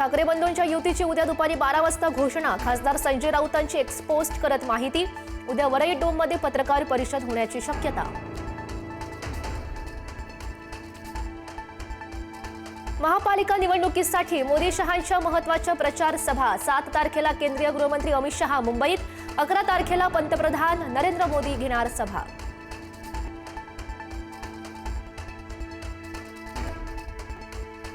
ठाकरे बंधूंच्या युतीची उद्या दुपारी बारा वाजता घोषणा. खासदार संजय राऊतांची एक्सपोस्ट करत माहिती. उद्या वरई डोममध्ये पत्रकार परिषद होण्याची शक्यता. महापालिका निवडणुकीसाठी मोदी शहांच्या महत्त्वाच्या प्रचार सभा. सात तारखेला केंद्रीय गृहमंत्री अमित शहा मुंबईत. अकरा तारखेला पंतप्रधान नरेंद्र मोदी घेणार सभा.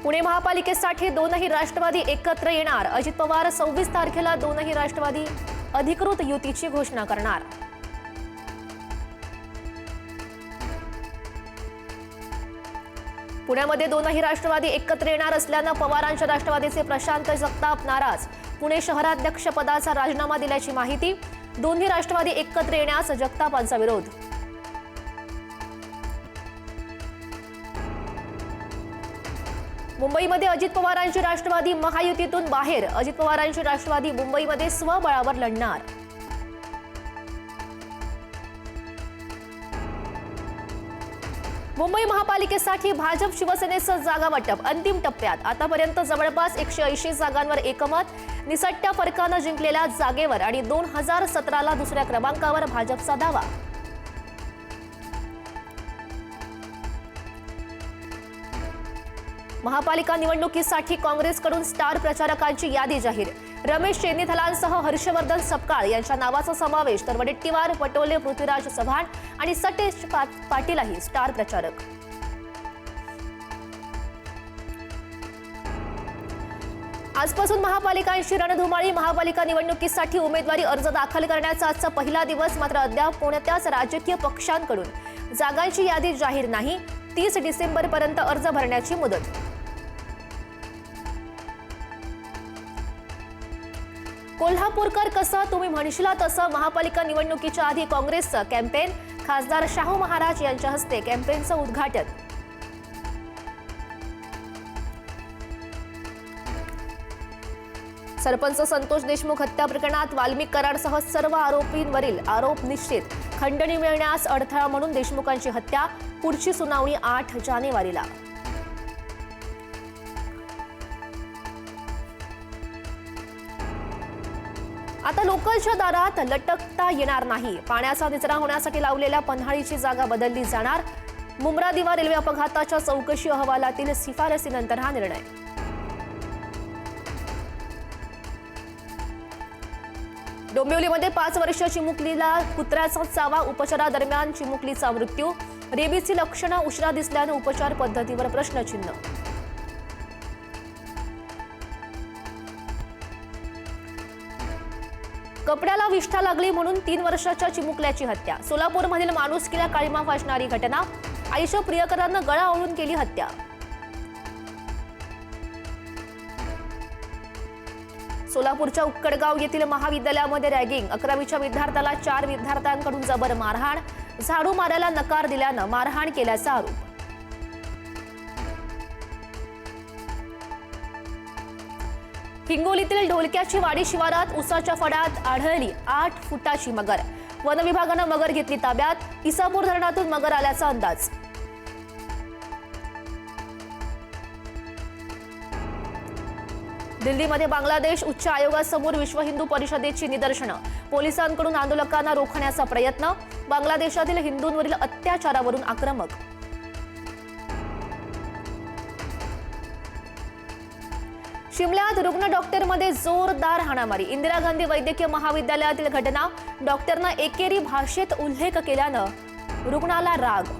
पुणे महापालिकेसाठी दोनही राष्ट्रवादी एकत्र येणार. अजित पवार सव्वीस तारखेला दोनही राष्ट्रवादी अधिकृत युतीची घोषणा करणार. पुण्यामध्ये दोनही राष्ट्रवादी एकत्र येणार असल्यानं पवारांच्या राष्ट्रवादीचे प्रशांत जगताप नाराज. पुणे शहराध्यक्ष पदाचा राजीनामा दिल्याची माहिती दोन्ही राष्ट्रवादी एकत्र येण्यास जगतापांचा विरोध. मुंबईमध्ये अजित पवारांची राष्ट्रवादी महायुतीतून बाहेर. अजित पवारांची राष्ट्रवादी मुंबईमध्ये स्वबळावर लढणार. मुंबई महापालिकेसाठी भाजप शिवसेनेचं जागा वाटप. अंतिम टप्प्यात. आतापर्यंत जवळपास एकशे ऐंशी जागांवर एकमत. निसट्ट्या फरकानं जिंकलेल्या जागेवर आणि दोन हजार सतराला दुसऱ्या क्रमांकावर भाजपचा दावा. महापालिका निवडणुकीसाठी काँग्रेसकडून स्टार प्रचारकांची यादी जाहीर. रमेश चेन्नीथलांसह हर्षवर्धन सपकाळ यांच्या नावाचा समावेश तर वडेट्टीवार पटोले पृथ्वीराज चव्हाण आणि सटेश पा- पाटीलही स्टार प्रचारक. आजपासून महापालिकांशी रणधुमाळी महापालिका निवडणुकीसाठी उमेदवारी अर्ज दाखल करण्याचा आजचा पहिला दिवस मात्र अद्याप कोणत्याच राजकीय पक्षांकडून. जागांची यादी जाहीर नाही तीस डिसेंबर पर्यंत अर्ज भरण्याची मुदत कोल्हापूरकर कसं तुम्ही म्हणशिला तसं महापालिका निवडणुकीच्या आधी काँग्रेसचं कॅम्पेन खासदार शाहू महाराज यांच्या हस्ते कॅम्पेनचं उद्घाटन. सरपंच संतोष देशमुख हत्या प्रकरणात वाल्मिक कराडसह सर्व आरोपींवरील आरोप निश्चित. खंडणी मिळण्यास अडथळा म्हणून देशमुखांची हत्या पुढची सुनावणी आठ जानेवारीला. आता लोकलच्या दारात लटकता येणार नाही. पाण्याचा निचरा होण्यासाठी लावलेल्या पन्हाळीची जागा बदलली जाणार. मुंब्रा दिवा रेल्वे अपघाताच्या चौकशी अहवालातील शिफारसीनंतर हा निर्णय. डोंबिवलीमध्ये पाच वर्ष चिमुकलीला कुत्र्याचा चावा उपचारादरम्यान चिमुकलीचा मृत्यू. रेबीची लक्षणं उशिरा दिसल्यानं उपचार पद्धतीवर प्रश्नचिन्ह कपड्याला विष्ठा लागली म्हणून तीन वर्षाच्या चिमुकल्याची हत्या. सोलापूरमधील माणुसकीला काळीमा फासणारी घटना आयुष्य प्रियकरानं गळा ओळून केली हत्या. सोलापूरच्या उक्कडगाव येथील महाविद्यालयामध्ये रॅगिंग. अकरावीच्या विद्यार्थ्याला चार विद्यार्थ्यांकडून जबर मारहाण. झाडू मारायला नकार दिल्यानं मारहाण केल्याचा आरोप. हिंगोलीतील ढोलक्याची वाडी शिवारात उसाच्या फडात आढळली आठ फुटाची मगर. वन विभागानं मगर घेतली ताब्यात. इसापूर धरणातून मगर आल्याचा अंदाज. दिल्लीमध्ये बांगलादेश उच्च आयोगासमोर विश्व हिंदू परिषदेची निदर्शनं. पोलिसांकडून आंदोलकांना रोखण्याचा प्रयत्न. बांगलादेशातील हिंदूंवरील अत्याचारावरून आक्रमक. शिमल्यात रुग्ण डॉक्टरमध्ये जोरदार हाणामारी. इंदिरा गांधी वैद्यकीय महाविद्यालयातील घटना. डॉक्टरनं एकेरी भाषेत उल्लेख केल्यानं रुग्णाला राग.